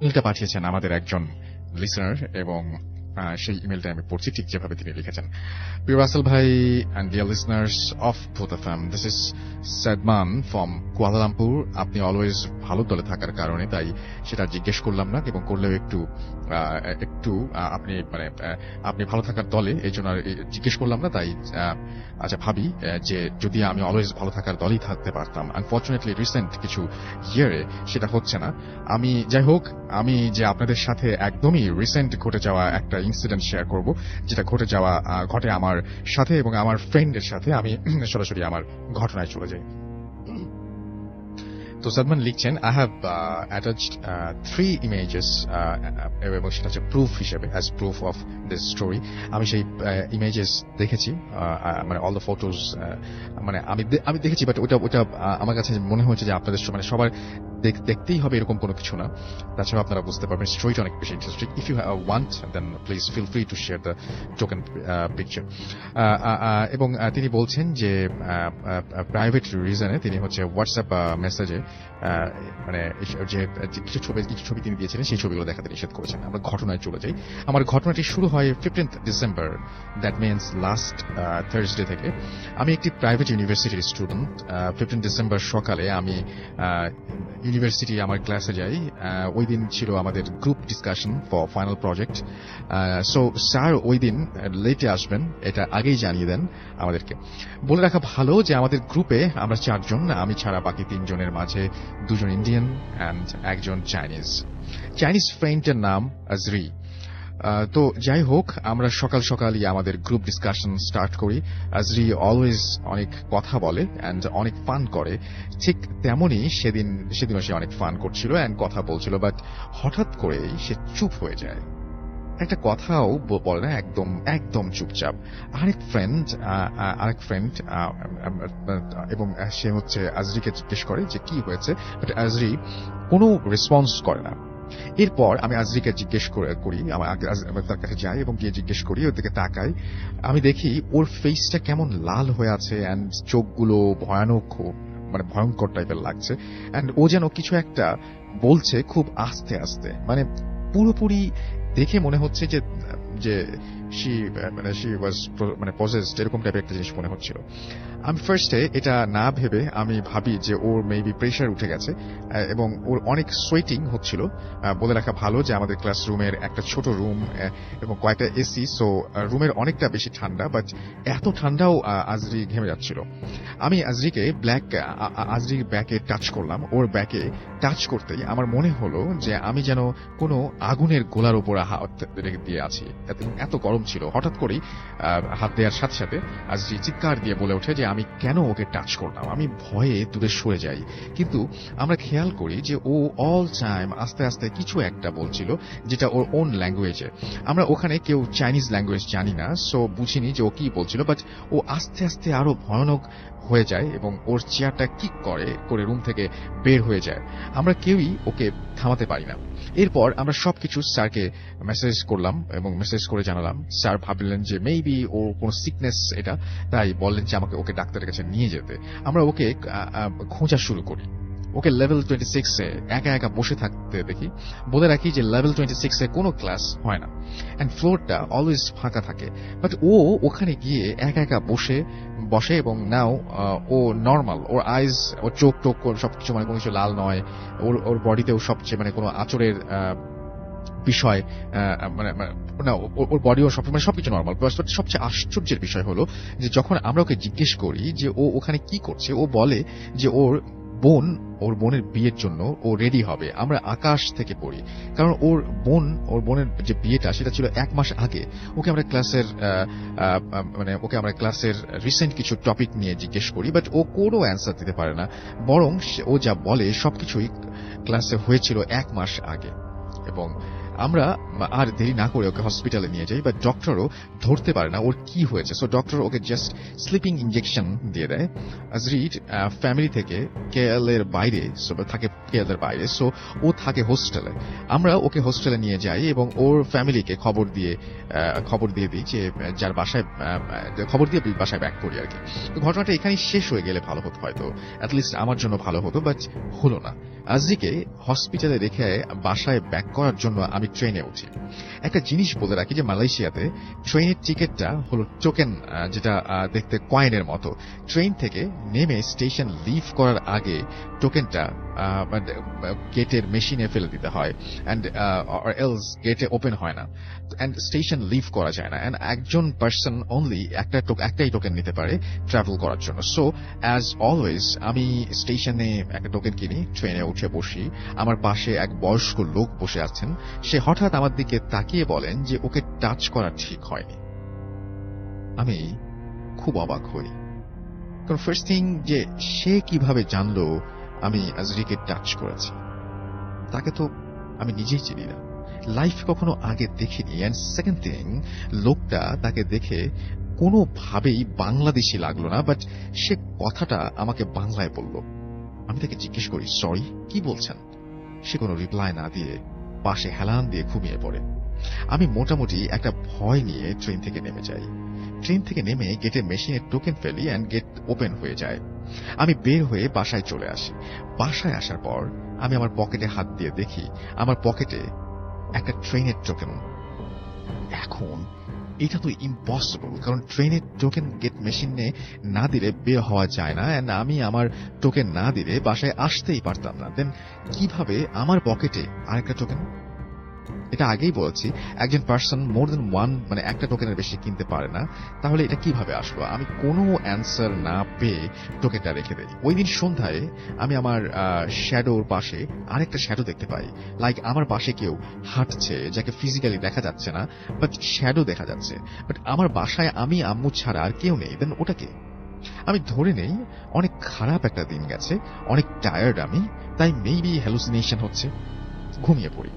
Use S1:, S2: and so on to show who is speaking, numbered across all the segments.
S1: ইমেলটা পাঠিয়েছেন আমাদের একজন লিসনার এবং সেই ইমেলটা আমি পড়ছি, ঠিক যেভাবে তিনি লিখেছেন। প্রিয় রাসেল ভাই and dear listeners of Bhoot F M this is Sadman from Kuala Lumpur আপনি অলওয়েজ ভালো দলে থাকার কারণে, তাই সেটা জিজ্ঞেস করলাম না, এবং করলেও একটু একটু আপনি মানে আপনি ভালো থাকার দলে, এই জন্য জিজ্ঞেস করলাম না, তাই আচ্ছা ভাবি যে যদি আমি অলওয়েজ ভালো থাকার দলই থাকতে পারতাম আনফর্চুনেটলি রিসেন্ট কিছু ইয়ারে সেটা হচ্ছে না। আমি, যাই হোক, আমি যে আপনাদের সাথে একদমই রিসেন্ট ঘটে যাওয়া একটা ইনসিডেন্ট শেয়ার করব, যেটা ঘটে যাওয়া ঘটে আমার সাথে এবং আমার ফ্রেন্ডের সাথে আমি সরাসরি আমার ঘটনায় চলে যাই। তো সাদমান লিখছেন I have attached three images এবং সেটা হচ্ছে প্রুফ হিসেবে as proof of this story আমি সেই ইমেজেস দেখেছি আহ, আহ, মানে অল দ্য ফটোজ মানে আমি আমি দেখেছি বাট ওটা ওটা আমার কাছে মনে হয়েছে যে আপনাদের মানে সবার দেখতেই হবে এরকম কোনো কিছু না। তাছাড়া আপনারা বুঝতে পারবেন স্টোরিটা অনেক বেশি interesting if you want then please feel free to share the token picture এবং তিনি বলছেন যে প্রাইভেট রিজনে তিনি হচ্ছে হোয়াটসঅ্যাপ মেসেজে মানে যে কিছু ছবি কিছু ছবি তিনি দিয়েছিলেন সেই ছবিগুলো দেখাতে নিষেধ করেছেন। আমরা ঘটনায় চলে যাই। আমার ঘটনাটি শুরু হয় fifteenth December that means last Thursday থেকে। আমি একটি প্রাইভেট ইউনিভার্সিটির স্টুডেন্ট ফিফটিন ডিসেম্বর সকালে আমি ইউনিভার্সিটি আমার ক্লাসে যাই। আহ, ওই দিন ছিল আমাদের group discussion for final project so sir ওই দিন লেটে আসবেন এটা আগেই জানিয়ে দেন আমাদেরকে। বলে রাখা ভালো যে আমাদের গ্রুপে আমরা চারজন আমি ছাড়া বাকি তিনজনের মাঝে দুজন ইন্ডিয়ান অ্যান্ড একজন চাইনিজ চাইনিজ ফ্রেন্ডের নাম আজরি তো যাই হোক, আমরা সকাল সকালই আমাদের গ্রুপ ডিসকাশন স্টার্ট করি। আজরি অলওয়েজ অনেক কথা বলে অ্যান্ড অনেক ফান করে। ঠিক তেমনই সেদিন, সেদিনও সে অনেক ফান করছিল অ্যান্ড কথা বলছিল বাট হঠাৎ করেই সে চুপ হয়ে যায়। একটা কথাও বলে না, একদম একদম চুপচাপ। আরেক ফ্রেন্ড আরেক ফ্রেন্ড এবং সে হচ্ছে আজরিকে জিজ্ঞেস করে যে কি হয়েছে বাট আজরি কোনো রেসপন্স করে না। এরপর আমি আজরিকে জিজ্ঞেস করে তার কাছে যাই এবং গিয়ে জিজ্ঞেস করি ওর দিকে তাকাই। আমি দেখি ওর ফেসটা কেমন লাল হয়ে আছে অ্যান্ড চোখগুলো ভয়ানক মানে ভয়ঙ্কর টাইপের লাগছে। অ্যান্ড ও যেন কিছু একটা বলছে খুব আস্তে আস্তে। মানে পুরোপুরি দেখে মনে হচ্ছে যে যে শি মানে শি ওয়াজ মানে পজেসড এরকম টাইপের একটা জিনিস মনে হচ্ছিল। আমি ফার্স্টে এটা না ভেবে আমি ভাবি যে ওর মেবি প্রেশার উঠে গেছে এবং ওর অনেক সোয়েটিং হচ্ছিল বলে রাখা ভালো যে আমাদের ক্লাসরুমের একটা ছোট রুম এবং কয়েকটা এসি সো রুমের অনেকটা বেশি ঠান্ডা বাট এত ঠান্ডাও আজরি ঘেমে যাচ্ছিল। আমি আজরিকে ব্ল্যাক আজরির ব্যাকে টাচ করলাম, ওর ব্যাকে টাচ করতেই আমার মনে হলো যে আমি যেন কোনো আগুনের গোলার উপর হাত দিয়ে আছি এত গরম ছিল। হঠাৎ করেই হাত দেওয়ার সাথে সাথে আজরি চিৎকার দিয়ে বলে ওঠে যে আমি কেন ওকে টাচ করলাম? আমি ভয়ে দূরে সরে যাই। কিন্তু আমরা খেয়াল করি যে ও অল টাইম আস্তে আস্তে কিছু একটা বলছিল যেটা ওর ওন ল্যাঙ্গুয়েজে আমরা ওখানে কেউ চাইনিজ ল্যাঙ্গুয়েজ জানি না সো বুঝিনি যে ও কি বলছিল বাট ও আস্তে আস্তে আরও ভয়ানক হয়ে যায় এবং ওর চেয়ারটা কিক করে করে রুম থেকে বের হয়ে যায়। আমরা কেউই ওকে থামাতে পারি না। এরপর আমরা সবকিছু স্যারকে মেসেজ করলাম এবং মেসেজ করে জানালাম। স্যার ভাবলেন যে মেবি ও কোনো সিকনেস এটা, তাই বললেন যে আমাকে ওকে ডাক্তারের কাছে নিয়ে যেতে, আমরা ওকে খোঁজা শুরু করি। ওকে লেভেল টোয়েন্টি সিক্সে একা একা বসে থাকতে দেখি। বলে রাখি যে লেভেল টোয়েন্টি সিক্সে কোনো ক্লাস হয় না। অ্যান্ড ফ্লোরটা অলওয়েজ ফাঁকা থাকে। বাট ও ওখানে গিয়ে একা একা বসে বসে এবং নাও ও নর্মাল ওর আইজ ওর চোখ টোক ওর সবকিছু মানে কোনো কিছু লাল নয়, ওর ওর বডিতেও সবচেয়ে মানে কোনো আচরের বিষয় মানে মানে- না ওর- ওর বডিও সব মানে সবকিছু নর্মাল সবচেয়ে আশ্চর্যের বিষয় হলো যে যখন আমরা ওকে জিজ্ঞেস করি যে ও ওখানে কি করছে, ও বলে যে ওর বোন, ওর বোনের বিয়ের জন্য ও রেডি হবে। আমরা আকাশ থেকে পড়ি। কারণ ওর বোন, ওর বোনের যে বিয়েটা, সেটা ছিল এক মাস আগে। ওকে আমরা ক্লাসের মানে ওকে আমরা ক্লাসের রিসেন্ট কিছু টপিক নিয়ে জিজ্ঞেস করি বাট ও কোনো অ্যান্সার দিতে পারে না। বরং ও যা বলে সবকিছুই ক্লাসে হয়েছিল এক মাস আগে। এবং আমরা আর দেরি না করে ওকে হসপিটালে নিয়ে যাই বা ডক্টরও ধরতে পারে না ওর কি হয়েছে। সো ডক্টর ওকে জাস্ট স্লিপিং ইঞ্জেকশন দিয়ে দেয়। আজরির ফ্যামিলি থেকে কেএল এর বাইরে থাকে কেএল এর বাইরে সো ও থাকে হোস্টেলে আমরা ওকে হোস্টেলে নিয়ে যাই এবং ওর ফ্যামিলিকে খবর দিয়ে খবর দিয়ে দিই যে যার বাসায় খবর দিয়ে বাসায় ব্যাক করি আর কি ঘটনাটা এখানেই শেষ হয়ে গেলে ভালো হতো হয়তো। অ্যাটলিস্ট আমার জন্য ভালো হতো বাট হলো না। আজরিকে হসপিটালে রেখে বাসায় ব্যাক করার জন্য আমি ট্রেনে উঠি। একটা জিনিস বলে রাখি যে মালয়েশিয়াতে ট্রেনের টিকিটটা হলো টোকেন যেটা দেখতে কয়েনের মতো। ট্রেন থেকে নেমে স্টেশন লিভ করার আগে টোকেনটা গেটের মেশিনে ফেলে দিতে হয়। অ্যান্ড এলস গেটে ওপেন হয় না। অ্যান্ড স্টেশন লিভ করা যায় না। অ্যান্ড একজন পার্সন অনলি একটা একটাই টোকেন নিতে পারে ট্রাভেল করার জন্য। সো অ্যাজ অলওয়েজ আমি স্টেশনে একটা টোকেন কিনি ট্রেনে উঠে বসি। আমার পাশে এক বয়স্ক লোক বসে আছেন। সে হঠাৎ আমার দিকে তাকিয়ে বলেন যে ওকে টাচ করা ঠিক হয়নি। আমি খুব অবাক হই। কারণ ফার্স্ট থিং যে সে কীভাবে জানলো আমি আজরিকে টাচ করেছি, তাকে তো আমি নিজেই চিনি না। লাইফ কখনো আগে দেখিনি। অ্যান্ড সেকেন্ড থিং লোকটা তাকে দেখে কোনোভাবেই বাংলাদেশি লাগল না বাট সে কথাটা আমাকে বাংলায় বলল। আমি তাকে জিজ্ঞেস করি সরি কি বলছেন? সে কোনো রিপ্লাই না দিয়ে পাশে হেলান দিয়ে ঘুমিয়ে পড়ে। আমি মোটামুটি একটা ভয় নিয়ে ট্রেন থেকে নেমে যাই। ট্রেন থেকে নেমে গেটের মেশিনের টোকেন ফেলি অ্যান্ড গেট ওপেন হয়ে যায়। আমি বের হয়ে বাসায় চলে আসি। বাসায় আসার পর আমি আমার পকেটে হাত দিয়ে দেখি, আমার পকেটে একটা ট্রেনের টোকেন এখন এটা তো ইম্পসিবল কারণ ট্রেনের টোকেন গেট মেশিনে না দিলে বের হওয়া যায় না অ্যান্ড আমি আমার টোকেন না দিলে বাসায় আসতেই পারতাম না। দেন কীভাবে আমার পকেটে আরেকটা টোকেন এটা আগেই বলেছি, একজন পার্সন মোর দেন ওয়ান মানে একটা টোকেনের বেশি কিনতে পারে না, তাহলে এটা কীভাবে আসলো? আমি কোনো অ্যান্সার না পেয়ে টোকেনটা রেখে দিই। ওই দিন সন্ধ্যায় আমি আমার শ্যাডোর পাশে আরেকটা শ্যাডো দেখতে পাই। লাইক আমার পাশে কেউ হাঁটছে, যাকে ফিজিক্যালি দেখা যাচ্ছে না বাট শ্যাডো দেখা যাচ্ছে। বাট আমার বাসায় আমি, আম্মু ছাড়া আর কেউ নেই দেন ওটাকে আমি ধরে নেই, অনেক খারাপ একটা দিন গেছে, অনেক টায়ার্ড আমি, তাই মেবি হ্যালুসিনেশন হচ্ছে, ঘুমিয়ে পড়ি।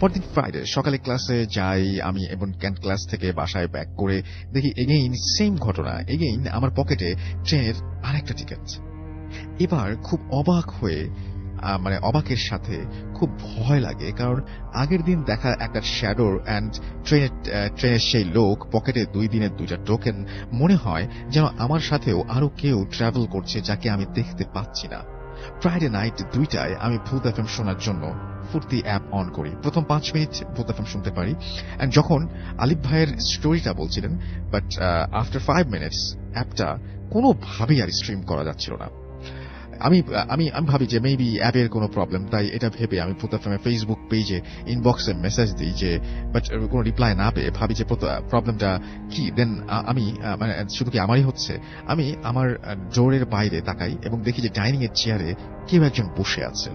S1: পরদিন ফ্রাইডে সকালে ক্লাসে যাই, আমি এবং ক্যান্ট ক্লাস থেকে বাসায় ব্যাক করে দেখি এগেইন সেম ঘটনা এগেইন আমার পকেটে ট্রেনের আরেকটা টিকিট এবার খুব অবাক হয়ে মানে অবাকের সাথে খুব ভয় লাগে, কারণ আগের দিন দেখা একটা শ্যাডোর অ্যান্ড ট্রেনের ট্রেনের সেই লোক পকেটে দুই দিনের দুইটা টোকেন মনে হয় যেন আমার সাথেও আরও কেউ ট্রাভেল করছে যাকে আমি দেখতে পাচ্ছি না। ফ্রাইডে নাইট দুইটায় আমি ভূত এফ এম শোনার জন্য ফুর্তি অ্যাপ অন করি। প্রথম পাঁচ মিনিট ভূত এফ এম শুনতে পারি। অ্যান্ড যখন আলিফ ভাইয়ের স্টোরিটা বলছিলেন বাট আফটার ফাইভ মিনিটস অ্যাপটা কোনোভাবেই আর স্ট্রিম করা যাচ্ছিল না। আমি আমি আমি ভাবি যে মেবি অ্যাপের কোনো প্রবলেম তাই এটা ভেবে আমি এফএম ফেসবুক পেজে ইনবক্সে মেসেজ দিই যে বাট কোনো রিপ্লাই না পেয়ে ভাবি যে প্রবলেমটা কি? দেন আমি মানে শুধু কি আমারই হচ্ছে? আমি আমার ডোরের বাইরে তাকাই এবং দেখি যে ডাইনিং এর চেয়ারে কেউ একজন বসে আছে।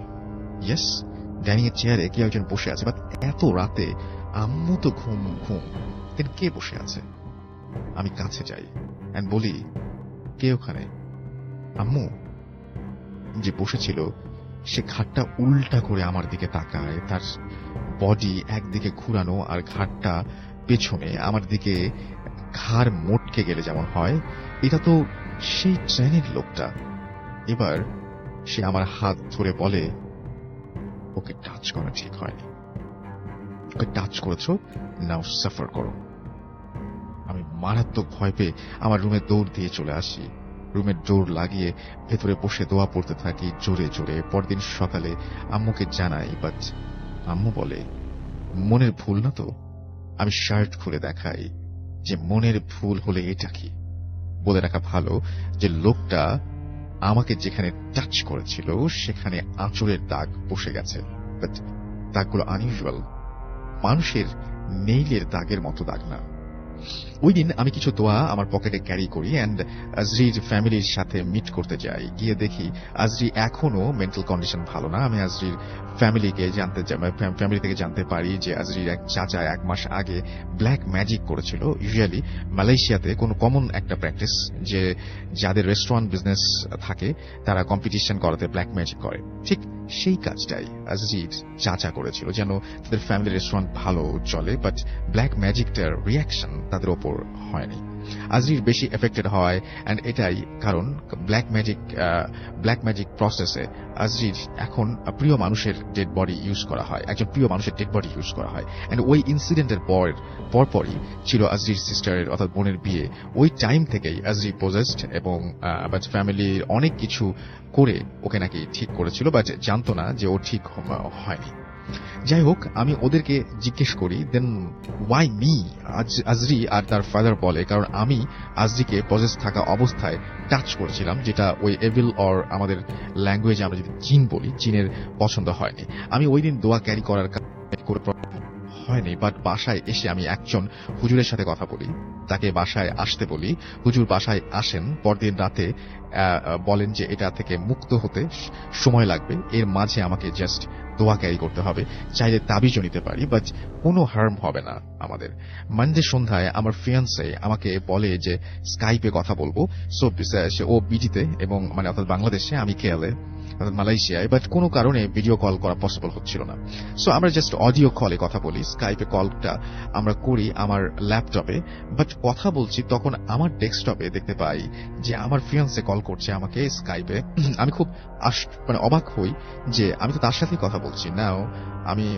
S1: ইয়েস ডাইনিং এর চেয়ারে কেউ একজন বসে আছে বাট এত রাতে আম্মু তো ঘুম ঘুম। দেন কে বসে আছে? আমি কাছে যাই এন্ড বলি, কে ওখানে? আম্মু যে বসেছিল, সে ঘাটটা উল্টা করে আমার দিকে তাকায়। তার বডি একদিকে ঘুরানো আর ঘাটটা পেছনে আমার দিকে ঘাড় মোটকে গেলে যেমন হয়, এটা তো সেই ট্রেনের লোকটা। এবার সে আমার হাত ধরে বলে, ওকে টাচ করা ঠিক হয়নি। ওকে টাচ করেছ নাও সাফার করো। আমি মারাত্মক ভয় পেয়ে আমার রুমে দৌড় দিয়ে চলে আসি। রুমের জোর লাগিয়ে ভেতরে বসে দোয়া পড়তে থাকি জোরে জোরে। পরদিন সকালে আম্মুকে জানাই, বাট আম্মু বলে, মনের ভুল না তো? আমি শার্ট খুলে দেখাই যে মনের ভুল হলে এটা কি? বলে রাখা ভালো যে লোকটা আমাকে যেখানে টাচ করেছিল, সেখানে আঁচড়ের দাগ বসে গেছে। বাট দাগগুলো আনইউজুয়াল মানুষের নেইলের দাগের মতো দাগ না। ওই দিন আমি কিছু দোয়া আমার পকেটে ক্যারি করি অ্যান্ড আজরির ফ্যামিলির সাথে মিট করতে যাই। গিয়ে দেখি আজরি এখনও মেন্টাল কন্ডিশন ভালো না। আমি আজরির ফ্যামিলিকে জানতে ফ্যামিলি থেকে জানতে পারি যে আজরির এক চাচা এক মাস আগে ব্ল্যাক ম্যাজিক করেছিল। ইউজুয়ালি মালয়েশিয়াতে কোনো কমন একটা প্র্যাকটিস যে, যাদের রেস্টুরেন্ট বিজনেস থাকে, তারা কম্পিটিশন করাতে ব্ল্যাক ম্যাজিক করে। ঠিক সেই কাজটাই আজরির চাচা করেছিল। যেন তাদের ফ্যামিলি রেস্টুরেন্ট ভালো চলে বাট ব্ল্যাক ম্যাজিকটার রিয়াকশন তাদের ওপর হয়নি। আজরির বেশি এফেক্টেড হয় অ্যান্ড এটাই কারণ ব্ল্যাক ম্যাজিক ব্ল্যাক ম্যাজিক প্রসেসে আজরির এখন প্রিয় মানুষের ডেড বডি ইউজ করা হয়, একজন প্রিয় মানুষের ডেড বডি ইউজ করা হয়। অ্যান্ড ওই ইনসিডেন্টের পর, পরপরই ছিল আজরির সিস্টারের অর্থাৎ বোনের বিয়ে। ওই টাইম থেকেই আজরি পজেস্ট এবং বাট ফ্যামিলির অনেক কিছু করে ওকে নাকি ঠিক করেছিল বাট জানতো না যে ও ঠিক হয়নি। যাই হোক, আমি ওদেরকে জিজ্ঞেস করি দেন ওয়াই মি আজরি আর তার ফাদার বলে, কারণ আমি আজরিকে পজেস থাকা অবস্থায় টাচ করেছিলাম, যেটা ওই এভিল অর আমাদের ল্যাঙ্গুয়েজে আমরা যদি জিন বলি চীনের পছন্দ হয়নি। আমি ওই দিন দোয়া ক্যারি করার কা- করে হয়নি বাট বাসায় এসে আমি একজন হুজুরের সাথে কথা বলি। তাকে বাসায় আসতে বলি। হুজুর বাসায় আসেন, পরদিন রাতে বলেন যে এটা থেকে মুক্ত হতে সময় লাগবে। এর মাঝে আমাকে জাস্ট দোয়া ক্যারি করতে হবে। চাইলে তাবিজও নিতে পারি বাট কোনো হার্ম হবে না আমাদের। মানডে সন্ধ্যায় আমার ফিয়ান্সে আমাকে বলে যে স্কাইপে কথা বলব। সো ও বিজিতে এবং মানে অর্থাৎ বাংলাদেশে আমি কেয়ালে মালয়েশিয়ায় বাট কোনো কারণে ভিডিও কল করা পসিবল হচ্ছিল না। সো আমরা জাস্ট অডিও কলে কথা বলি স্কাইপে কলটা আমরা করি আমার ল্যাপটপে বাট কথা বলছি তখন আমার ডেস্কটপে দেখতে পাই যে আমার ফিয়ান্সে কল করছে আমাকে স্কাইপে আমি খুব মানে অবাক হই যে আমি তো তার সাথেই কথা বলছি নাও আমি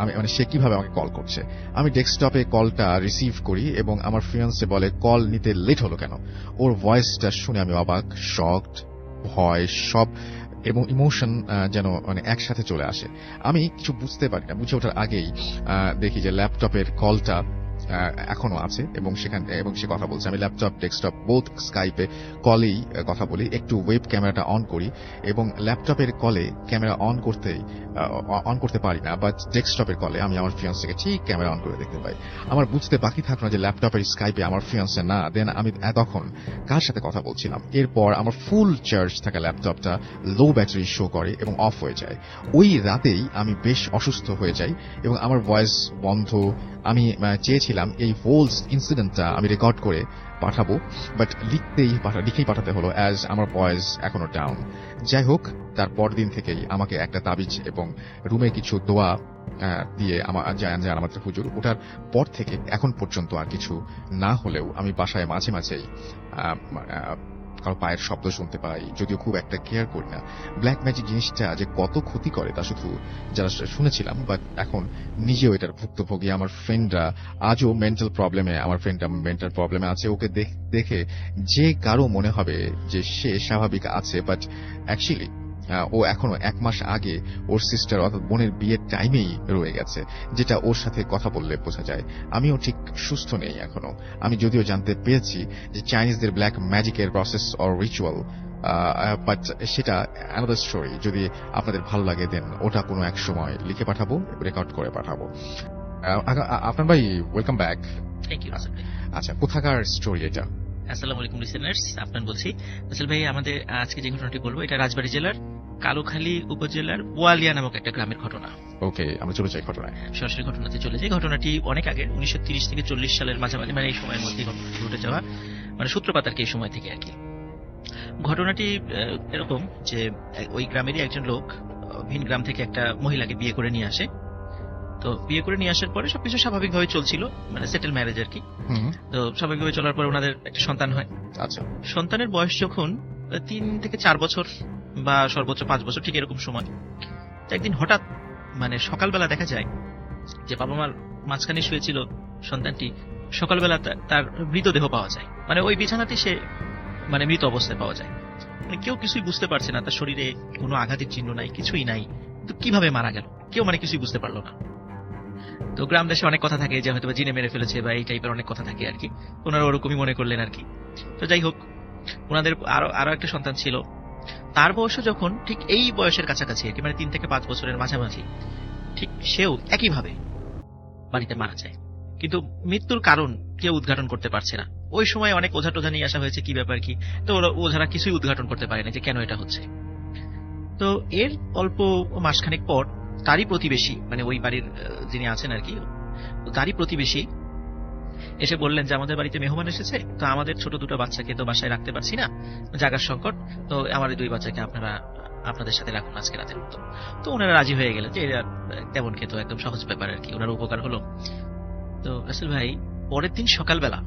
S1: আমি মানে সে কীভাবে আমাকে কল করছে? আমি ডেস্কটপে কলটা রিসিভ করি এবং আমার ফিয়ান্সে বলে কল নিতে লেট হলো কেন? ওর ভয়েসটা শুনে আমি অবাক শকড ভয়, সব এবং ইমোশন যেন মানে একসাথে চলে আসে। আমি কিছু বুঝতে পারি না, বুঝে ওঠার আগেই দেখি যে ল্যাপটপের কলটা এখনও আছে এবং সেখান এবং সে কথা বলছে। আমি ল্যাপটপ ডেস্কটপ বোথ স্কাইপে কলেই কথা বলি। একটু ওয়েব ক্যামেরাটা অন করি এবং ল্যাপটপের কলে ক্যামেরা অন করতেই অন করতে পারি না বাট ডেস্কটপের কলে আমি আমার ফিয়ান্সকে ঠিক ক্যামেরা অন করে দেখতে পাই। আমার বুঝতে বাকি থাকল না যে ল্যাপটপের স্কাইপে আমার ফিয়ান্সে না দেন আমি তখন কার সাথে কথা বলছিলাম? এরপর আমার ফুল চার্জ থাকা ল্যাপটপটা লো ব্যাটারি শো করে এবং অফ হয়ে যায়। ওই রাতেই আমি বেশ অসুস্থ হয়ে যাই এবং আমার ভয়েস বন্ধ। আমি আহ, চেয়েছিলাম এই হোল ইনসিডেন্টটা আমি রেকর্ড করে পাঠাবো বাট লিখতেই লিখেই পাঠাতে হলো অ্যাজ আমার ভয়েস এখনও ডাউন যাই হোক, তার পরদিন থেকেই আমাকে একটা তাবিজ এবং রুমে কিছু দোয়া দিয়ে আমার জায়ান আমাদের হুজুর, ওটার পর থেকে এখন পর্যন্ত আর কিছু না হলেও আমি বাসায় মাঝে মাঝেই কারও পায়ের শব্দ শুনতে পাই, যদিও খুব একটা কেয়ার করি না। ব্ল্যাক ম্যাজিক জিনিসটা যে কত ক্ষতি করে তা শুধু যারা শুনেছিলাম বাট এখন নিজেও এটার ভুক্তভোগী। আমার ফ্রেন্ডরা আজও মেন্টাল প্রবলেমে আমার ফ্রেন্ডটা মেন্টাল প্রবলেমে আছে। ওকে দেখ- যে কারও মনে হবে যে সে স্বাভাবিক আছে বাট অ্যাকচুয়ালি ও এখনও এক মাস আগে ওর সিস্টার অর্থাৎ বোনের বিয়ের টাইমেই রয়ে গেছে যেটা ওর সাথে কথা বললে বোঝা যায়। আমিও ঠিক সুস্থ নেই এখনও। আমি যদিও জানতে পেরেছি যে চাইনিজদের ব্ল্যাক ম্যাজিকের প্রসেস অর রিচুয়াল বাট সেটা অ্যানাদার স্টোরি যদি আপনাদের ভালো লাগে দেন ওটা কোনো এক সময় লিখে পাঠাবো রেকর্ড করে পাঠাবো। আপনার ভাই ওয়েলকাম ব্যাক আচ্ছা কোথাকার স্টোরি এটা?
S2: আসসালামু আলাইকুম লিসেনার্স আপনার বলছি। রাসেল ভাই আমাদের আজকে যে ঘটনাটি বলব এটা রাজবাড়ী জেলার কালুখালী উপজেলার ওয়ালিয়া নামক একটা গ্রামের ঘটনা।
S1: ওকে আমরা চলে যাই ঘটনায়।
S2: সরাসরি ঘটনাতে চলে যাই। ঘটনাটি অনেক আগে উনিশশো তিরিশ থেকে চল্লিশ সালের মাঝামাঝি মানে এই সময়ের মধ্যে ঘটনাটি ঘটে যাওয়া মানে সূত্রপাত আর কি এই সময় থেকে আর কি। ঘটনাটি এরকম যে ওই গ্রামেরই একজন লোক ভিন গ্রাম থেকে একটা মহিলাকে বিয়ে করে নিয়ে আসে। তো বিয়ে করে নিয়ে আসার পরে সবকিছু স্বাভাবিকভাবে চলছিল মানে সেটেল ম্যারেজ আর কি। তো স্বাভাবিকভাবে চলার পরে ওনাদের একটা সন্তান হয়।
S1: আচ্ছা।
S2: সন্তানের বয়স যখন তিন থেকে চার বছর বা সর্বোচ্চ পাঁচ বছর ঠিক এরকম সময়। একদিন হঠাৎ মানে সকালবেলা দেখা যায় যে বাবা মার মাঝখানে শুয়েছিল সন্তানটি সকালবেলা তার মৃতদেহ পাওয়া যায়। মানে ওই বিছানাতে সে মানে মৃত অবস্থায় পাওয়া যায়। মানে কেউ কিছুই বুঝতে পারছে না তার শরীরে কোনো আঘাতের চিহ্ন নাই কিছুই নাই। তো কীভাবে মারা গেল? কেউ মানে কিছুই বুঝতে পারল না। তো গ্রাম দেশে অনেক কথা থাকে যে হয়তো জিনে মেরে ফেলেছে বা এই টাইপের অনেক কথা থাকে আর কি ওনারা ওরকমই মনে করলেন আর কি তো যাই হোক, ওনাদের আরও আরও একটা সন্তান ছিল। তার বয়সও যখন ঠিক এই বয়সের কাছাকাছি আর কি মানে তিন থেকে পাঁচ বছরের মাঝামাঝি, ঠিক সেও একইভাবে বাড়িতে মারা যায়। কিন্তু মৃত্যুর কারণ কেউ উদ্ঘাটন করতে পারছে না। ওই সময় অনেক ওঝা টোঝা নিয়ে আসা হয়েছে কি ব্যাপার কি, তো ওরা, ওঝারা কিছুই উদ্ঘাটন করতে পারে না যে কেন এটা হচ্ছে। তো এর অল্প মাসখানেক পর তারই প্রতিবেশী মানে ওই বাড়ির যিনি আছেন আর কি তারই প্রতিবেশী এসে বললেন যে আমাদের বাড়িতে মেহমান এসেছে তো আমাদের ছোট দুটো বাচ্চাকে তো বাসায় রাখতে পারছি না জাগার সংকট তো আমার দুই বাচ্চাকে আপনারা আপনাদের সাথে রাখুন আজকে রাতের মতো। তো ওনারা রাজি হয়ে গেলেন যে এরা তেমন খেতো একদম সহজ ব্যাপার আর কি ওনার উপকার হলো। তো রাসেল ভাই পরের দিন সকালবেলা।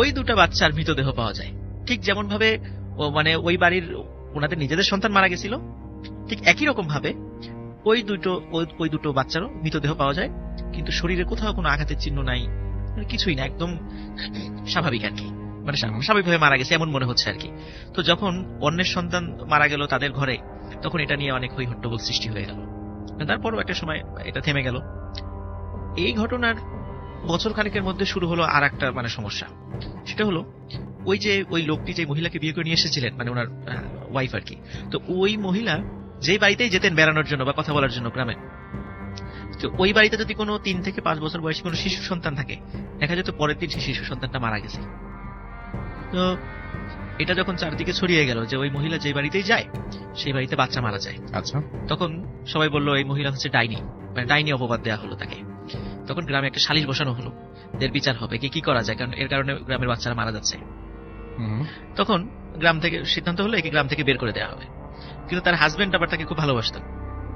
S2: ওই দুটো বাচ্চার মৃতদেহ পাওয়া যায়। ঠিক যেমন ভাবে মানে ওই বাড়ির ওনাদের নিজেদের সন্তান মারা গেছিল ঠিক একই রকম ভাবে ওই দুটো ওই- ওই দুটো বাচ্চারও মৃতদেহ পাওয়া যায় কিন্তু শরীরে কোথাও কোনো আঘাতের চিহ্ন নাই। মানে কিছুই না একদম স্বাভাবিক আর কি। মানে। স্বাভাবিকভাবে মারা গেছে এমন মনে হচ্ছে আর কি। তো যখন অন্যের সন্তান মারা গেল তাদের ঘরে তখন এটা নিয়ে অনেক হই হট্টগোল সৃষ্টি হয়ে গেল। তারপরও একটা সময় এটা থেমে গেল। এই ঘটনার বছর খানেকের মধ্যে শুরু হলো আর একটা মানে সমস্যা। সেটা হলো ওই যে ওই লোকটি যে মহিলাকে বিয়ে করে নিয়ে এসেছিলেন মানে ওনার ওয়াইফ আর কি তো ওই মহিলা যেই বাড়িতেই যেতেন বেড়ানোর জন্য বা কথা বলার জন্য গ্রামে। তো ওই বাড়িতে যদি কোনো তিন থেকে পাঁচ বছর বয়সী কোনো শিশু সন্তান থাকে দেখা যেত পরের দিন সেই শিশু সন্তানটা মারা গেছে। তো এটা যখন চারদিকে ছড়িয়ে গেল যে ওই মহিলা যে বাড়িতেই যায় সেই বাড়িতে বাচ্চা মারা যায়।
S1: আচ্ছা।
S2: তখন সবাই বলল এই মহিলা হচ্ছে ডাইনি। মানে ডাইনি অপবাদ দেওয়া হলো তাকে। তখন গ্রামে একটা সালিশ বসানো হলো। এর বিচার হবে কি কি করা যায়? কারণ এর কারণে গ্রামের বাচ্চারা মারা যাচ্ছে। তখন গ্রাম থেকে সিদ্ধান্ত হলো একে গ্রাম থেকে বের করে দেওয়া হবে। কিন্তু তার হাজবেন্ড আবার তাকে খুব ভালোবাসতেন।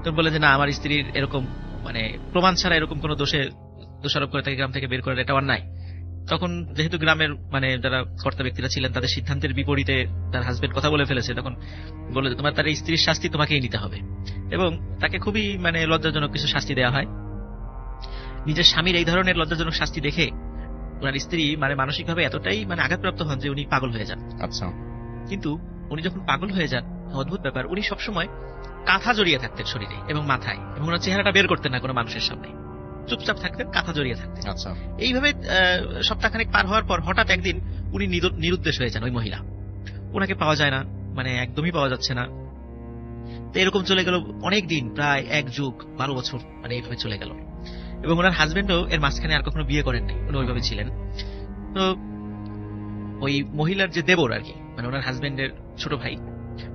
S2: তখন বলে যে না আমার স্ত্রীর এরকম মানে প্রমাণ ছাড়া এরকম কোনো দোষে দোষারোপ করে তাকে গ্রাম থেকে বের করে এটা অন্যায় তখন যেহেতু গ্রামের মানে যারা কর্তা ব্যক্তিরা ছিলেন তাদের সিদ্ধান্তের বিপরীতে তার হাজবেন্ড কথা বলে ফেলেছে। তখন বলে যে তোমার তার স্ত্রীর শাস্তি তোমাকেই নিতে হবে। এবং তাকে খুবই মানে লজ্জাজনক কিছু শাস্তি দেওয়া হয়। নিজের স্বামীর এই ধরনের লজ্জাজনক শাস্তি দেখে ওনার স্ত্রী মানে মানসিকভাবে এতটাই মানে আঘাতপ্রাপ্ত হন যে উনি পাগল হয়ে যান।
S1: আচ্ছা।
S2: কিন্তু উনি যখন পাগল হয়ে যান অদ্ভুত ব্যাপার উনি সবসময় কাঁথা জড়িয়ে থাকতেন শরীরে এবং মাথায় এবং ওনার চেহারাটা বের করতেন না কোনো মানুষের সামনে। চুপচাপ থাকতেন কাঁথা জড়িয়ে থাকতেন।
S1: আচ্ছা।
S2: এইভাবে সপ্তাহখানেক পার হওয়ার পর হঠাৎ একদিন উনি নিরুদ্দেশ হয়ে যান ওই মহিলা। ওনাকে পাওয়া যায় না মানে একদমই পাওয়া যাচ্ছে না। তো এরকম চলে গেল অনেক দিন প্রায় এক যুগ বারো বছর মানে এইভাবে চলে গেল। এবং ওনার হাজবেন্ডও এর মাঝখানে আর কখনো বিয়ে করেন নাই উনি ওইভাবে ছিলেন। তো ওই মহিলার যে দেবর আর কি মানে ওনার হাজবেন্ডের ছোট ভাই।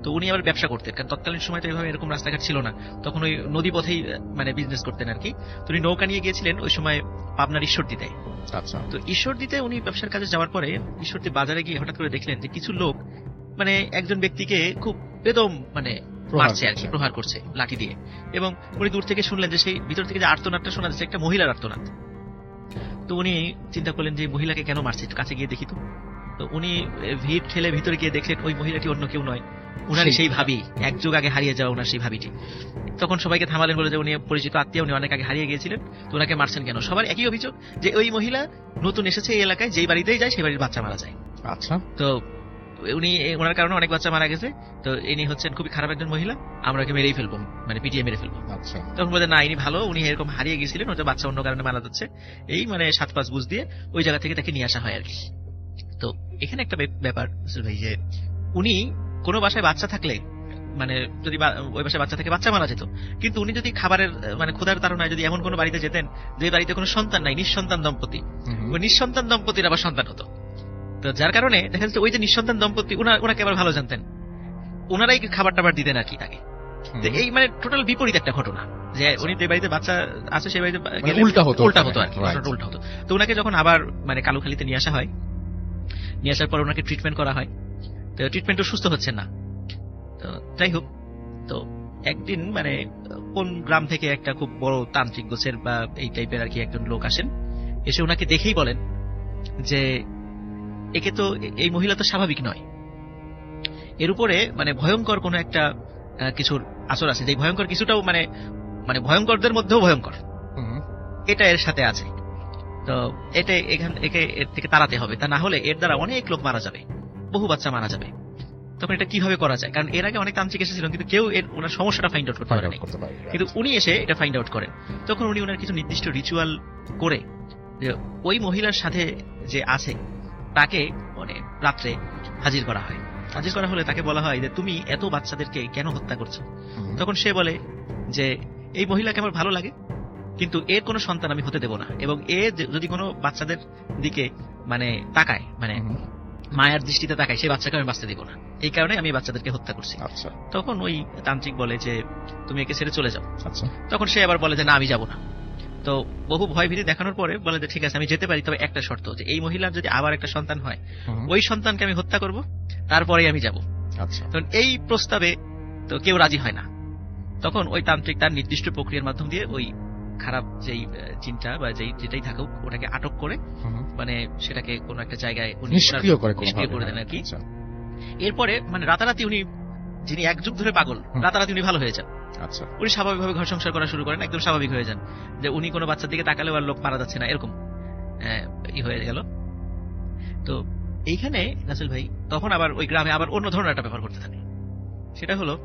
S2: তো উনি আবার ব্যবসা করতেন কারণ তৎকালীন সময় তো এইভাবে এরকম রাস্তাঘাট ছিল না। তখন ওই নদী পথেই মানে বিজনেস করতেন আর কি। তো উনি নৌকা নিয়ে গিয়েছিলেন ওই সময় পাবনার ঈশ্বর দিতে
S1: আচ্ছা।
S2: তো ঈশ্বর দিতে উনি ব্যবসার কাজে যাওয়ার পরে ঈশ্বরদী বাজারে গিয়ে হঠাৎ করে দেখলেন যে কিছু লোক মানে একজন ব্যক্তিকে খুব বেদম মানে
S1: প্রহার
S2: মারছে আর কি
S1: করছে।
S2: প্রহার করছে লাঠি দিয়ে। এবং উনি দূর থেকে শুনলেন যে সেই ভিতর থেকে যে আর্তনাদটা শোনা যাচ্ছে একটা মহিলার আর্তনাদ। তো উনি চিন্তা করলেন যে মহিলাকে কেন মারছে কাছে গিয়ে দেখি তো। তো উনি ভিড় ঠেলে ভিতরে গিয়ে দেখলেন ওই মহিলাটি অন্য কেউ নয়। উনারই
S1: সেই-
S2: ভাবি। এক যুগ আগে হারিয়ে যাওয়া ওনার সেই ভাবিটি। তখন সবাইকে থামালেন বলে যে উনি পরিচিত আত্মীয় উনি অনেক আগে হারিয়ে গিয়েছিলেন তো ওনাকে মারছেন কেন? সবার একই অভিযোগ যে ওই মহিলা নতুন এসেছে এই এলাকায় যেই বাড়িতেই যায় সেই বাড়ির বাচ্চা মারা যায়।
S1: আচ্ছা।
S2: তো উনি ওনার কারণে অনেক বাচ্চা মারা গেছে তো ইনি হচ্ছেন খুবই খারাপ একজন মহিলা আমরা ওকে মেরেই ফেলব মানে পিটিয়ে মেরে ফেলব।
S1: আচ্ছা।
S2: তখন বলে না ইনি ভালো উনি এরকম হারিয়ে গেছিলেন ওটা বাচ্চা অন্য কারণে মারা যাচ্ছে। এই মানে সাত পাঁচ বুঝ দিয়ে ওই জায়গা থেকে তাকে নিয়ে আসা হয় আর কি। এখানে একটা ব্যাপার ভাই যে উনি কোনো বাসায় বাচ্চা থাকলে মানে যদি ওই বাসায় বাচ্চা থেকে বাচ্চা মারা যেত কিন্তু উনি যদি খাবারের মানে ক্ষুধার তাড়নায় যদি এমন কোনো বাড়িতে যেতেন যে বাড়িতে কোনো সন্তান নাই নিঃসন্তান দম্পতি। ওই নিঃসন্তান দম্পতির আবার সন্তান হতো। তো যার কারণে দেখা যাচ্ছে ওই যে নিঃসন্তান দম্পতি ওনা- ওনাকে আবার ভালো জানতেন। ওনারাই খাবার টাবার দিতেন আর কি তাকে। এই মানে টোটাল বিপরীত একটা ঘটনা যে উনি যে বাড়িতে বাচ্চা আছে সেই বাড়িতে
S1: মানে উল্টা হতো
S2: উল্টা হতো আর কি. উল্টা হতো। তো ওনাকে যখন আবার মানে কালুখালিতে নিয়ে আসা হয় নিয়ে আসার পর ওনাকে ট্রিটমেন্ট করা হয়। তো ট্রিটমেন্টও সুস্থ হচ্ছেন না। তো যাই হোক তো একদিন মানে কোন গ্রাম থেকে একটা খুব বড় তান্ত্রিক গোছের বা এই টাইপের আর কি একজন লোক আসেন এসে ওনাকে দেখেই বলেন যে একে তো এই মহিলা তো স্বাভাবিক নয়। এর উপরে মানে ভয়ঙ্কর কোনো একটা কিছুর আসর আছে। যে ভয়ঙ্কর কিছুটাও মানে মানে ভয়ঙ্করদের মধ্যেও ভয়ঙ্কর। এটা এর সাথে আছে। তো এটা এখান একে এর থেকে তাড়াতে হবে। তা না হলে এর দ্বারা অনেক লোক মারা যাবে। বহু বাচ্চা মারা যাবে। তখন এটা কীভাবে করা যায়? কারণ এর আগে অনেক তান্ত্রিক এসেছিলেন কিন্তু কেউ এর ওনার সমস্যাটা ফাইন্ড আউট করতে
S1: Find
S2: পারে
S1: out
S2: নাই।
S1: করতে পারি
S2: কিন্তু উনি এসে এটা ফাইন্ড আউট করেন। তখন উনি ওনার কিছু নির্দিষ্ট রিচুয়াল করে যে ওই মহিলার সাথে যে আছে তাকে মানে রাত্রে হাজির করা হয়। হাজির করা হলে তাকে বলা হয় যে তুমি এত বাচ্চাদেরকে কেন হত্যা করছ? তখন সে বলে যে এই মহিলাকে আমার ভালো লাগে। কিন্তু এর কোনো সন্তান আমি হতে দেব না। এবং এ যদি কোনো বাচ্চাদের দিকে মানে তাকায় মানে মায়ের দৃষ্টিতে তাকায় সেই বাচ্চাকে আমি বাঁচতে দিব না। এই কারণে আমি বাচ্চাদেরকে হত্যা করছি।
S1: আচ্ছা।
S2: তখন ওই তান্ত্রিক বলে যে তুমি একে ছেড়ে চলে যাও।
S1: আচ্ছা।
S2: তখন সে আবার বলে যে না আমি যাব না। তো বহু ভয় ভীতি দেখানোর পরে বলে যে ঠিক আছে আমি যেতে পারি তবে একটা শর্ত যে এই মহিলার যদি আবার একটা সন্তান হয় ওই সন্তানকে আমি হত্যা করব তারপরে আমি যাব।
S1: আচ্ছা।
S2: তখন এই প্রস্তাবে তো কেউ রাজি হয় না। তখন ওই তান্ত্রিক তার নির্দিষ্ট প্রক্রিয়ার মাধ্যম দিয়ে ওই খারাপ যেই জিনটা বা যেই যেটাই থাকুক ওটাকে আটক করে মানে সেটাকে কোনো একটা জায়গায়
S1: নিষ্ক্রিয় করে
S2: করে দেন আর কি।
S1: আচ্ছা।
S2: এরপরে মানে রাতারাতি উনি যিনি এক যুগ ধরে পাগল রাতারাতি উনি ভালো হয়ে যান।
S1: আচ্ছা।
S2: উনি স্বাভাবিকভাবে ঘর সংসার করা শুরু করেন একদম স্বাভাবিক হয়ে যান। যে উনি কোনো বাচ্চার দিকে তাকালেও আর লোক মারা যাচ্ছে না এরকম ই হয়ে গেল। তো এইখানে নাসিল ভাই তখন আবার ওই গ্রামে আবার অন্য ধরনের একটা ব্যবহার করতে থাকে। সেটা হলো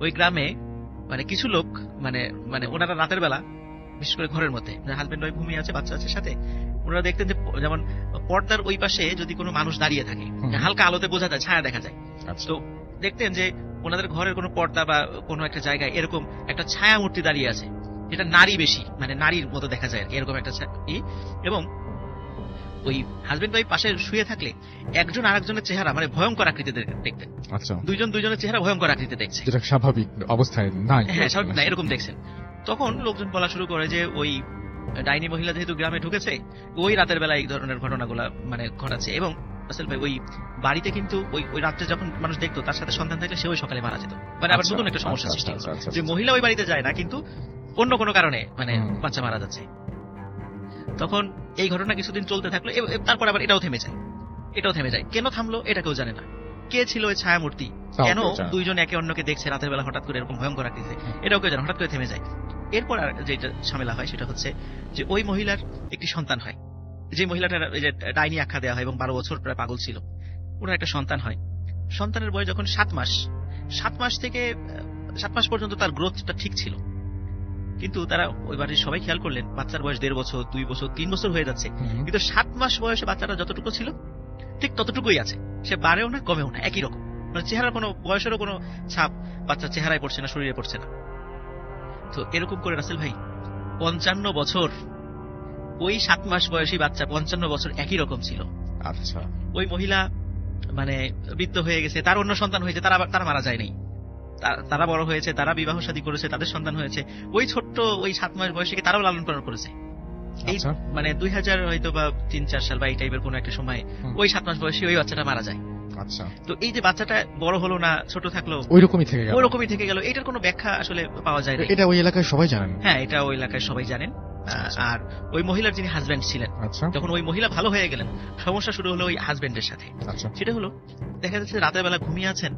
S2: ওই গ্রামে মানে কিছু লোক মানে মানে ওনারা রাতের বেলা বিশেষ করে ঘরের মধ্যে। হাজবেন্ড ওয়াইফ ঘুমিয়ে আছে বাচ্চা আছে সাথে। ওনারা দেখতেন যে যেমন পর্দার ওই পাশে যদি কোনো মানুষ দাঁড়িয়ে থাকে হালকা আলোতে বোঝা যায় ছায়া দেখা যায়।
S1: আচ্ছা।
S2: তো দেখতেন যে ওনাদের ঘরের কোনো পর্দা বা কোনো একটা জায়গায় এরকম একটা ছায়া মূর্তি দাঁড়িয়ে আছে। যেটা নারী বেশি মানে নারীর মতো দেখা যায় এরকম একটা ই। এবং ওই হাজবেন্ড ওয়াইফ পাশে শুয়ে থাকলে একজন আরেকজনের চেহারা মানে ভয়ঙ্কর আকৃতি দেখতেন।
S1: আচ্ছা।
S2: দুইজন দুইজনের চেহারা ভয়ঙ্কর আকৃতি দেখছে।
S1: যেটা স্বাভাবিক অবস্থায় নাই।
S2: হ্যাঁ স্বাভাবিক না এরকম দেখছেন। তখন লোকজন বলা শুরু করে যে ওই ডাইনি মহিলা যেহেতু গ্রামে ঢুকেছে ওই রাতের বেলা এই ধরনের ঘটনাগুলা মানে ঘটাচ্ছে। এবং আসল ভাই ওই বাড়িতে কিন্তু ওই ওই রাত্রে যখন মানুষ দেখতো তার সাথে সন্তান থাকলে সে ওই সকালে মারা যেত। মানে আবার
S1: আচ্ছা,
S2: নতুন একটা সমস্যা
S1: আচ্ছা,
S2: সৃষ্টি হলো
S1: আচ্ছা,
S2: যে মহিলা ওই বাড়িতে যায় না কিন্তু অন্য কোনো কারণে মানে বাচ্চা মারা যাচ্ছে। তখন এই ঘটনা কিছুদিন চলতে থাকল তারপর আবার এটাও থেমে যায়। এটাও থেমে যায়। কেন থামলো এটা কেউ জানে না। কে ছিল ওই ছায়ামূর্তি?
S1: তাও
S2: কেন। দুইজন একে অন্যকে দেখছে রাতের বেলা হঠাৎ করে এরকম ভয়ঙ্কর আকৃতিতে? এটাও কেউ জানে হঠাৎ করে থেমে যায়। এরপর আর যেটা ঝামেলা হয় সেটা হচ্ছে যে ওই মহিলার একটি সন্তান হয়। যে মহিলাটার এই যে ডাইনি আখ্যা দেওয়া হয় এবং বারো বছর প্রায় পাগল ছিল ওনার একটা সন্তান হয়। সন্তানের বয়স যখন সাত মাস সাত মাস থেকে সাত মাস পর্যন্ত তার গ্রোথটা ঠিক ছিল। কিন্তু তারা ওই বাড়ির সবাই খেয়াল করলেন বাচ্চার বয়স দেড় বছর দুই বছর তিন বছর হয়ে যাচ্ছে। কিন্তু সাত মাস বয়সে বাচ্চাটা যতটুকু ছিল ঠিক ততটুকুই আছে। সে বাড়েও না কমেও না একই রকম। মানে চেহারার কোনো বয়সেরও কোনো ছাপ বাচ্চার চেহারায় পড়ছে না শরীরে পড়ছে না। তো এরকম করে রাসেল ভাই পঞ্চান্ন বছর ওই সাত মাস বয়সী বাচ্চা পঞ্চান্ন বছর একই রকম ছিল।
S1: আচ্ছা।
S2: ওই মহিলা মানে বৃদ্ধ হয়ে গেছে তার অন্য সন্তান হয়েছে তারা তারা মারা যায়নি তা- তারা বড় হয়েছে তারা বিবাহ শাদী করেছে তাদের সন্তান হয়েছে। ওই ছোট্ট ওই সাত মাস বয়সীকে তারাও লালন পালন করেছে। মানে দুই হাজার হয়তো বা তিন চার সাল বা এই টাইপের কোন একটা সময় ওই সাত মাস বয়সী ওই বাচ্চাটা মারা যায়।
S1: আচ্ছা।
S2: তো এই যে বাচ্চাটা বড় হলো না ছোট থাকল
S1: ওই রকমই থেকে গেল।
S2: ওই রকমই থেকে গেল। এটার কোনো ব্যাখ্যা আসলে পাওয়া যায় না
S1: এটা ওই এলাকায় সবাই জানেন।
S2: হ্যাঁ এটা ওই এলাকায় সবাই জানেন।
S1: আচ্ছা।
S2: আর ওই মহিলার যিনি হাজবেন্ড ছিলেন
S1: আচ্ছা।
S2: যখন ওই মহিলা ভালো হয়ে গেলেন সমস্যা শুরু হলো ওই হাজবেন্ডের সাথে।
S1: আচ্ছা।
S2: সেটা হলো দেখা যাচ্ছে রাতের বেলা ঘুমিয়ে আছেন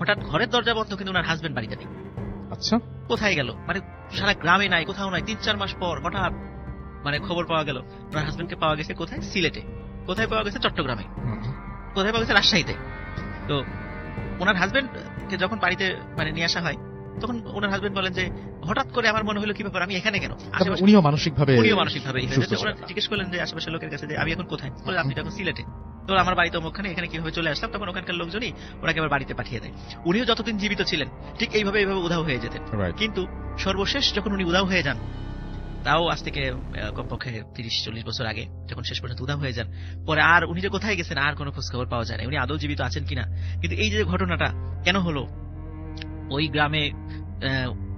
S2: হঠাৎ ঘরের দরজা বন্ধ কিন্তু ওনার হাজবেন্ড বাড়িতে নেই।
S1: আচ্ছা।
S2: কোথায় গেল? মানে সারা গ্রামে নাই কোথাও নাই। তিন চার মাস পর হঠাৎ মানে খবর পাওয়া গেল ওনার হাজবেন্ডকে পাওয়া গেছে কোথায়? সিলেটে। কোথায় পাওয়া গেছে? চট্টগ্রামে। কোথায় পাওয়া গেছে? রাজশাহীতে। তো ওনার হাজবেন্ড কে যখন বাড়িতে মানে নিয়ে আসা হয় তখন ওনার হাজবেন্ড বলেন যে হঠাৎ করে আমার মনে হলো কি ব্যাপার? আমি এখানে কেন?
S1: উনিও মানসিক ভাবে
S2: উনিও মানসিক ভাবে ওরা জিজ্ঞেস করলেন যে আশেপাশের লোকের কাছে যে আমি এখন কোথায়? বলে আপনি এখন সিলেটে তো আমার বাড়িতে ওখানে এখানে কীভাবে চলে আসলাম? তখন ওখানকার লোকজনই ওনাকে আবার বাড়িতে পাঠিয়ে দেয়। উনিও যতদিন জীবিত ছিলেন ঠিক এইভাবে এইভাবে উধাও হয়ে যেতেন। কিন্তু সর্বশেষ যখন উনি উধাও হয়ে যান তাও আজ থেকে কমপক্ষে তিরিশ চল্লিশ বছর আগে যখন শেষ পর্যন্ত উধাও হয়ে যান পরে আর উনি যে কোথায় গেছেন আর কোনো খোঁজ খবর পাওয়া যায় না। উনি আদৌ জীবিত আছেন কিনা? কিন্তু এই যে ঘটনাটা কেন হলো? ওই গ্রামে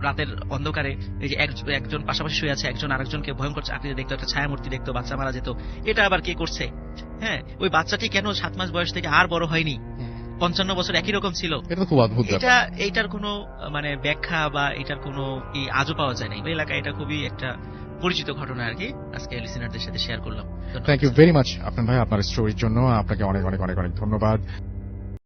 S2: রাতের অন্ধকারে এই যে একজন পাশাপাশি শুয়ে আছে একজন আরেকজনকে ভয়ঙ্কর আকৃতি দেখতো একটা ছায়ামূর্তি দেখতো বাচ্চা মারা যেত। এটা আবার কে করছে? হ্যাঁ ওই বাচ্চাটি কেন সাত মাস বয়স থেকে আর বড় হয়নি? পঞ্চান্ন বছর একই রকম ছিল।
S1: এটা খুব অদ্ভুত
S2: এটা এইটার কোনো মানে ব্যাখ্যা বা এটার কোনো এই আজও পাওয়া যায় না এই এলাকায় এটা খুবই একটা পরিচিত ঘটনা আর কি। আজকে লিসেনারদের সাথে শেয়ার করলাম।
S1: থ্যাংক ইউ ভেরি মাচ আপনার ভাই আপনার স্টোরির জন্য। আপনাকে অনেক অনেক অনেক অনেক ধন্যবাদ।